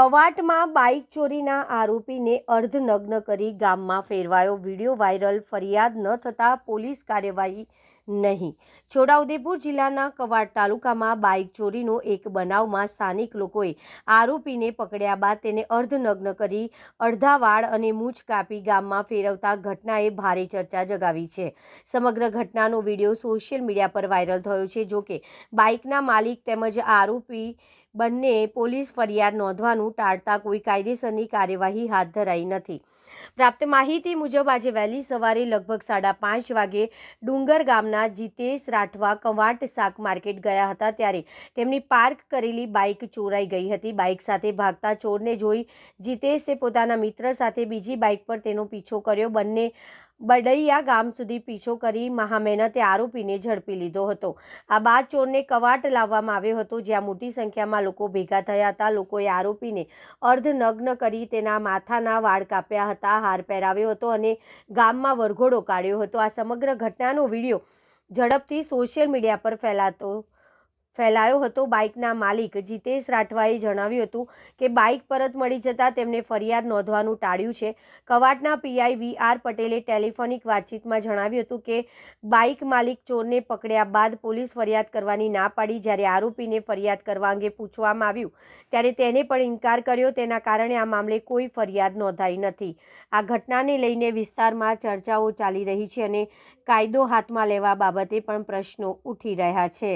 કવાટમાં bike ચોરીના આરોપીને અર્ધનગ્ન કરી ગામમાં ફેરવાયો વીડિયો વાયરલ, ફરિયાદ ન થતાં પોલીસ કાર્યવાહી નહીં. છોટાઉદેપુર જિલ્લાના કવાડ તાલુકામાં બાઇક ચોરીનો એક બનાવમાં સ્થાનિક લોકોએ આરોપીને પકડ્યા બાદ તેને અર્ધનગ્ન કરી અડધા વાળ અને મૂછ કાપી ગામમાં ફેરવતા ઘટનાએ ભારે ચર્ચા જગાવી છે. સમગ્ર ઘટનાનો વીડિયો સોશિયલ મીડિયા પર વાયરલ થયો છે. જોકે બાઇકના માલિક તેમજ આરોપી બંને પોલીસ ફરિયાદ નોંધવાનું ટાળતા કોઈ કાયદેસરની કાર્યવાહી હાથ ધરાઈ નથી. પ્રાપ્ત માહિતી મુજબ આજે વહેલી સવારે લગભગ સાડા પાંચ વાગે ડુંગર ગામના જીતેશ રાઠવા કવાંટ શાક માર્કેટ ગયા હતા ત્યારે તેમની પાર્ક કરેલી બાઇક ચોરાઈ ગઈ હતી. બાઇક સાથે ભાગતા ચોરને જોઈ જીતેશે પોતાના મિત્ર સાથે બીજી બાઇક પર તેનો પીછો કર્યો. બંને બડૈયા ગામ સુધી પીછો કરી મહામહેનતે આરોપીને ઝડપી લીધો હતો. આ બાદ ચોરને કવાટ લાવવામાં આવ્યો હતો, જ્યાં મોટી સંખ્યામાં લોકો ભેગા થયા હતા. લોકોએ આરોપીને અર્ધનગ્ન કરી તેના માથાના વાળ કાપ્યા હતા, હાર પહેરાવ્યો હતો અને ગામમાં વરઘોડો કાઢ્યો હતો. આ સમગ્ર ઘટનાનો વીડિયો ઝડપથી સોશિયલ મીડિયા પર ફેલાતો ફેલાયો હતો બાઇકના માલિક. જીતેશ રાઠવાએ જણાવ્યું હતું કે, બાઇક પરત મળી જતાં તેમને ફરિયાદ નોંધવાનું ટાળ્યું છે. કવાટના પીઆઈ વી આર પટેલે ટેલિફોનિક વાતચીતમાં જણાવ્યું હતું કે, બાઇક માલિક ચોરને પકડ્યા બાદ પોલીસ ફરિયાદ કરવાની ના પાડી. જ્યારે આરોપીને ફરિયાદ કરવા અંગે પૂછવામાં આવ્યું, ત્યારે તેને પણ ઇનકાર કર્યો. તેના કારણે આ મામલે કોઈ ફરિયાદ નોંધાઈ નથી. આ ઘટનાને લઈને વિસ્તારમાં ચર્ચાઓ ચાલી રહી છે અને કાયદો હાથમાં લેવા બાબતે પણ પ્રશ્નો ઉઠી રહ્યા છે.